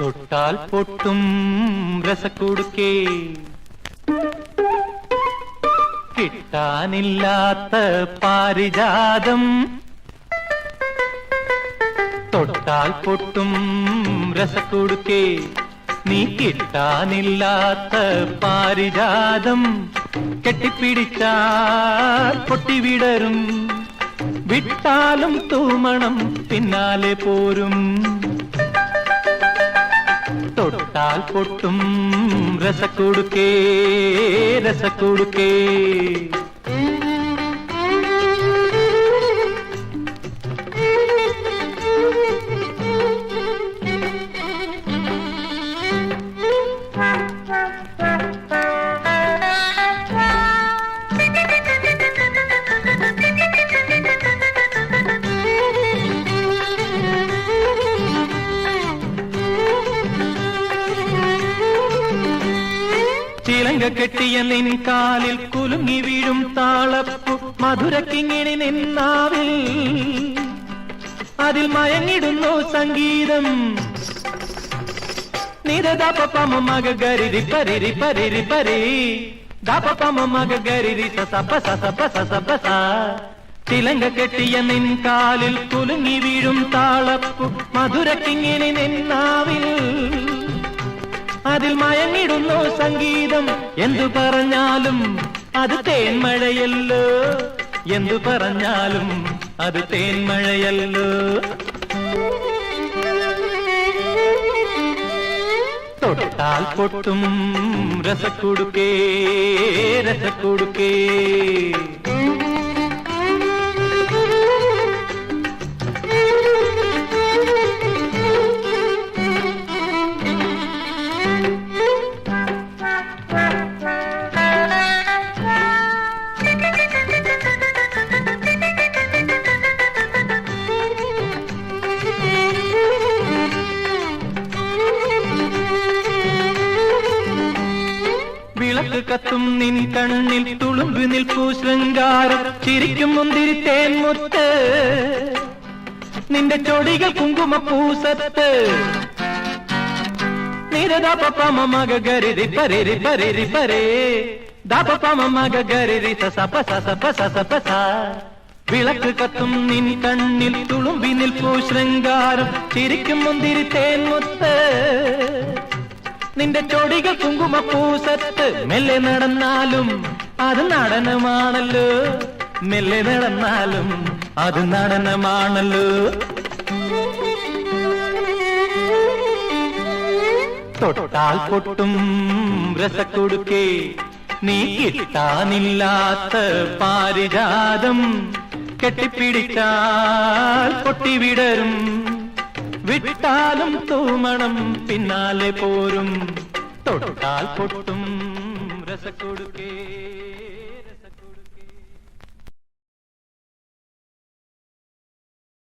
തൊട്ടാൽ പൊട്ടും രസക്കൊടുക്കേ. കിട്ടാനില്ലാത്ത പാരിജാതം. തൊട്ടാൽ പൊട്ടും രസക്കൊടുക്കേ. നീ കിട്ടാനില്ലാത്ത പാരിജാതം. കെട്ടിപ്പിടിച്ചാൽ പൊട്ടിവിടരും. വിട്ടാലും തൂമണം പിന്നാലെ പോരും. തൊട്ടാൽ പൊട്ടും രസക്കൊടുക്കേ രസക്കൊടുക്കേ ചിലങ്ക കെട്ടിയ നിൻ കാലിൽ കുലുങ്ങി വീഴും താളപ്പു മധുരക്കിങ്ങിണി നിന്നാവിൽ. അതിൽ മയങ്ങിടുന്നു സംഗീതം. നിരതപ്പമ മക ഗരിരി പരിരി പരിരി പരി ദപ്പമ മക ഗരിരി സസപ സ. തിലങ്ക കെട്ടിയ നിൻ കാലിൽ കുലുങ്ങി വീഴും താളപ്പു മധുരക്കിങ്ങിണി നിന്നാവിൽ. അതിൽ മയങ്ങിടുന്നു സംഗീതം. എന്തു പറഞ്ഞാലും അത് തേന്മഴയല്ലോ എന്തു പറഞ്ഞാലും അത് തേന്മഴയല്ലോ തൊട്ടാൽ പൊട്ടും രസക്കൊടുക്കേ രസക്കൊടുക്കേ. കത്തും നിൻ കണ്ണിൽ തുളുമ്പി നിൽപ്പൂ ശൃംഗാരം. ചിരിക്കും മുന്തിരിത്തേൻ മുത്ത്. നിന്റെ ചൊടികൾ കുങ്കുമ പൂസത്ത് മക ഗരിരി പരിരി പരിരി പരേ ദപമ മക ഗരിരി വിളക്ക് കത്തും നിൻ കണ്ണിൽ തുളുമ്പി നിൽപ്പൂ ശൃംഗാരം. ചിരിക്കും മുന്തിരി തേൻമുത്ത് നിന്റെ ചൊടികൾ കുങ്കുമ പൂസത്ത് മെല്ലെ നടന്നാലും അത് നടനമാണല്ലോ. മെല്ലെ നടന്നാലും അത് നടനമാണല്ലോ. തൊട്ടാൽ പൊട്ടും രസക്കൊടുക്കേ നീ കിട്ടാനില്ലാത്ത പാരിജാതം കെട്ടിപ്പിടിച്ചാൽ പൊട്ടിവിടരും വിട്ടാലും തൂമണം പിന്നാലെ പോരും. തൊട്ടാൽ പൊട്ടും രസക്കൊടുക്കേ.